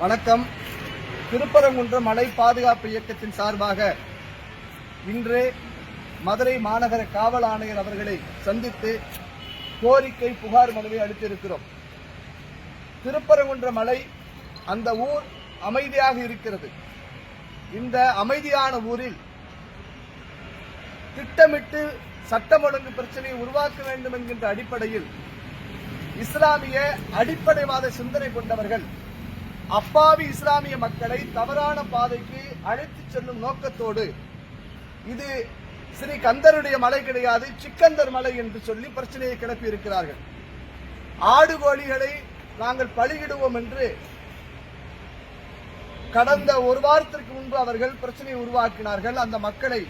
வணக்கம். திருப்பரங்குன்ற மலை பாதுகாப்பு இயக்கத்தின் சார்பாக இன்று மதுரை மாநகர காவல் ஆணையர் அவர்களை சந்தித்து கோரிக்கை புகார் மனுவை அளித்திருக்கிறோம். திருப்பரங்குன்ற மலை அந்த ஊர் அமைதியாக இருக்கிறது. இந்த அமைதியான ஊரில் திட்டமிட்டு சட்டம் ஒழுங்கு பிரச்சனையை உருவாக்க வேண்டும் என்கின்ற அடிப்படையில் இஸ்லாமிய அடிப்படைவாத சிந்தனை கொண்டவர்கள் அப்பாவி இஸ்லாமிய மக்களை தவறான பாதைக்கு அழைத்து செல்லும் நோக்கத்தோடு இது ஸ்ரீ கந்தருடைய மலை கிடையாது சிக்கந்தர் மலை என்று சொல்லி பிரச்சனையை கிளப்பி இருக்கிறார்கள் ஆடு கோழிகளை நாங்கள் பலியிடுவோம் என்று கடந்த ஒரு வாரத்திற்கு முன்பு அவர்கள் பிரச்சனையை உருவாக்கினார்கள். அந்த மக்களை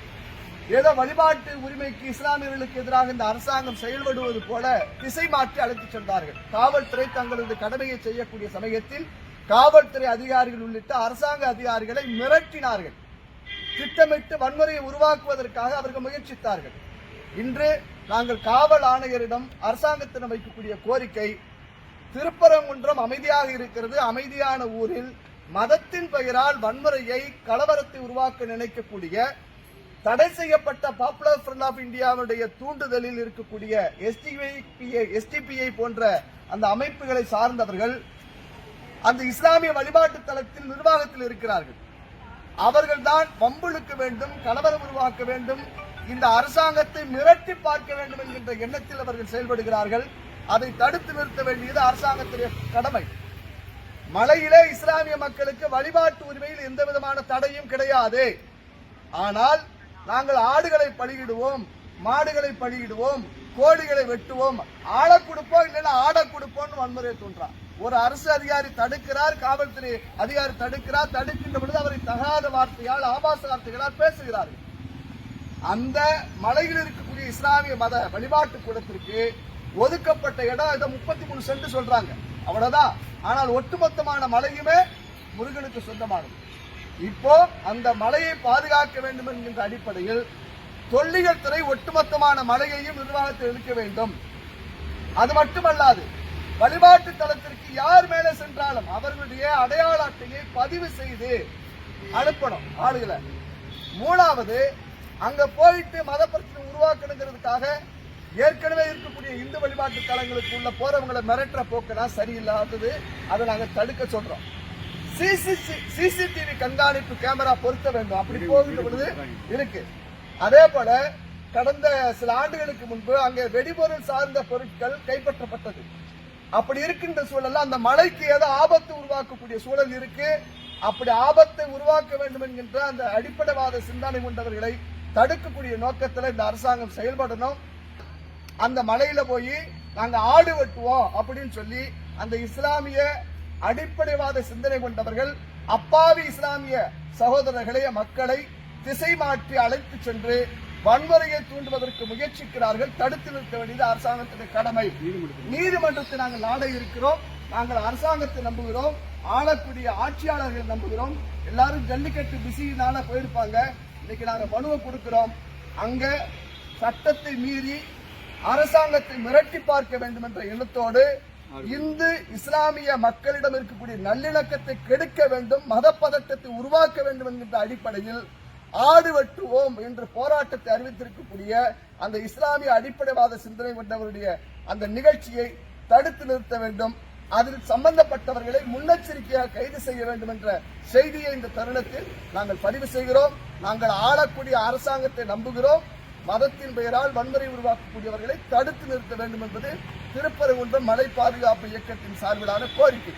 ஏதோ வழிபாட்டு உரிமைக்கு இஸ்லாமியர்களுக்கு எதிராக இந்த அரசாங்கம் செயல்படுவது போல திசை மாற்றி அழைத்துச் சென்றார்கள். காவல்துறை தங்களது கடமையை செய்யக்கூடிய சமயத்தில் காவல்துறை அதிகாரிகள் உள்ளிட்ட அரசாங்க அதிகாரிகளை மிரட்டினார்கள். திட்டமிட்டு வன்முறையை உருவாக்குவதற்காக அவர்கள் முயற்சித்தார்கள். இன்று நாங்கள் காவல் ஆணையரிடம் அரசாங்கத்திடம் வைக்கக்கூடிய கோரிக்கை திருப்பரங்குன்றம் அமைதியாக இருக்கிறது அமைதியான ஊரில் மதத்தின் பெயரால் வன்முறையை கலவரத்தை உருவாக்க நினைக்கக்கூடிய தடை செய்யப்பட்ட பாப்புலர் ஃப்ரண்ட் ஆஃப் இந்தியாவுடைய தூண்டுதலில் இருக்கக்கூடிய எஸ்டிபிஐ எஸ்டிபிஐ போன்ற அந்த அமைப்புகளை சார்ந்தவர்கள் அந்த இஸ்லாமிய வழிபாட்டு தளத்தில் நிர்வாகத்தில் இருக்கிறார்கள். அவர்கள்தான் வம்புழுக்க வேண்டும் கலவரம் உருவாக்க வேண்டும் இந்த அரசாங்கத்தை மிரட்டி பார்க்க வேண்டும் என்கின்ற எண்ணத்தில் அவர்கள் செயல்படுகிறார்கள். அதை தடுத்து நிறுத்த வேண்டியது அரசாங்கத்துடைய கடமை. மலையிலே இஸ்லாமிய மக்களுக்கு வழிபாட்டு உரிமையில் எந்த விதமான தடையும் கிடையாது. ஆனால் நாங்கள் ஆடுகளை பலியிடுவோம் மாடுகளை பலியிடுவோம் கோழிகளை வெட்டுவோம் ஆட கொடுப்போம் இல்லைன்னா ஆடை கொடுப்போம்னு வன்முறையை தோன்றான் ஒரு அரசு அதிகாரி தடுக்கிறார் காவல்துறை அதிகாரி தடுக்கிறார் தடுக்கின்ற பொழுது அவரை தகாத வார்த்தையால் ஆபாச வார்த்தைகளால் பேசுகிறார்கள் அந்த மலையில் இருக்கக்கூடிய இஸ்லாமிய மத வழிபாட்டு கூடத்திற்கு ஒதுக்கப்பட்ட இடம் இதை முப்பத்தி மூணு சென்ட் சொல்றாங்க. அவ்வளவுதான். ஆனால் ஒட்டுமொத்தமான மலையுமே முருகனுக்கு சொந்தமானது. இப்போ அந்த மலையை பாதுகாக்க வேண்டும் என்கின்ற அடிப்படையில் தொல்லியல் துறை ஒட்டுமொத்தமான மலையையும் நிர்வாகத்தில் எடுக்க வேண்டும். அது மட்டுமல்லாது வழிபாட்டு தலத்திற்கு யார் மேலே சென்றாலும் அவர்களுடைய அடையாள அட்டையை பதிவு செய்து அனுப்பணும் ஆளுகளை. மூணாவது அங்க போயிட்டு மத பிரச்சனை உருவாக்கணுங்கிறதுக்காக ஏற்கனவே இருக்கக்கூடிய இந்து வழிபாட்டு தலங்களுக்கு உள்ள போறவங்களை மிரட்டுற போக்குனா சரியில்லாதது. அதை நாங்க தடுக்க சொல்றோம். சிசிடிவி கண்காணிப்பு கேமரா பொருத்த வேண்டும். அப்படி போகின்ற பொழுது இருக்கு. அதே போல கடந்த சில ஆண்டுகளுக்கு முன்பு அங்கே வெடிபொருள் சார்ந்த பொருட்கள் கைப்பற்றப்பட்டது. அப்படி இருக்கின்ற சூழல்ல அந்த மலைக்கு ஏதோ ஆபத்து உருவாக்கக்கூடிய சூழல் இருக்கு. அப்படி ஆபத்தை உருவாக்க வேண்டும் என்கின்ற அந்த அடிப்படைவாத சிந்தனை கொண்டவர்களை தடுக்கக்கூடிய நோக்கத்தில் இந்த அரசாங்கம் செயல்படணும். அந்த மலையில போய் நாங்க ஆடு வெட்டுவோம் அப்படின்னு சொல்லி அந்த இஸ்லாமிய அடிப்படைவாத சிந்தனை கொண்டவர்கள் அப்பாவி இஸ்லாமிய சகோதரர்களே மக்களை திசை மாற்றி அழைத்து சென்று வன்முறையை தூண்டுவதற்கு முயற்சிக்கிறார்கள். தடுத்து நிறுத்த வேண்டியது அரசாங்கத்தின் கடமை. நீதிமன்றத்தை நாங்கள் நாட இருக்கிறோம். நாங்கள் அரசாங்கத்தை நம்புகிறோம். ஆளக்கூடிய ஆட்சியாளர்கள் நம்புகிறோம். எல்லாரும் ஜல்லிக்கட்டு பிஸினால போயிருப்பாங்க. இன்னைக்கு நாங்கள் மனுவை கொடுக்கிறோம். அங்க சட்டத்தை மீறி அரசாங்கத்தை மிரட்டி பார்க்க வேண்டும் என்ற எண்ணத்தோடு இந்து இஸ்லாமிய மக்களிடம் இருக்கக்கூடிய நல்லிணக்கத்தை கெடுக்க வேண்டும் மதப்பதட்டத்தை உருவாக்க வேண்டும் என்கின்ற அடிப்படையில் ஆடு வெட்டுவோம் என்ற போராட்டத்தை அறிவித்திருக்கக்கூடிய அந்த இஸ்லாமிய அடிப்படைவாத சிந்தனை கொண்டவருடைய அந்த நிகழ்ச்சியை தடுத்து நிறுத்த வேண்டும். அதில் சம்பந்தப்பட்டவர்களை முன்னெச்சரிக்கையாக கைது செய்ய வேண்டும் என்ற செய்தியை இந்த தருணத்தில் நாங்கள் பதிவு செய்கிறோம். நாங்கள் ஆளக்கூடிய அரசாங்கத்தை நம்புகிறோம். மதத்தின் பெயரால் வன்முறை உருவாக்கக்கூடியவர்களை தடுத்து நிறுத்த வேண்டும் என்பது திருப்பரங்குன்றம் மலை பாதுகாப்பு இயக்கத்தின் சார்பிலான கோரிக்கை.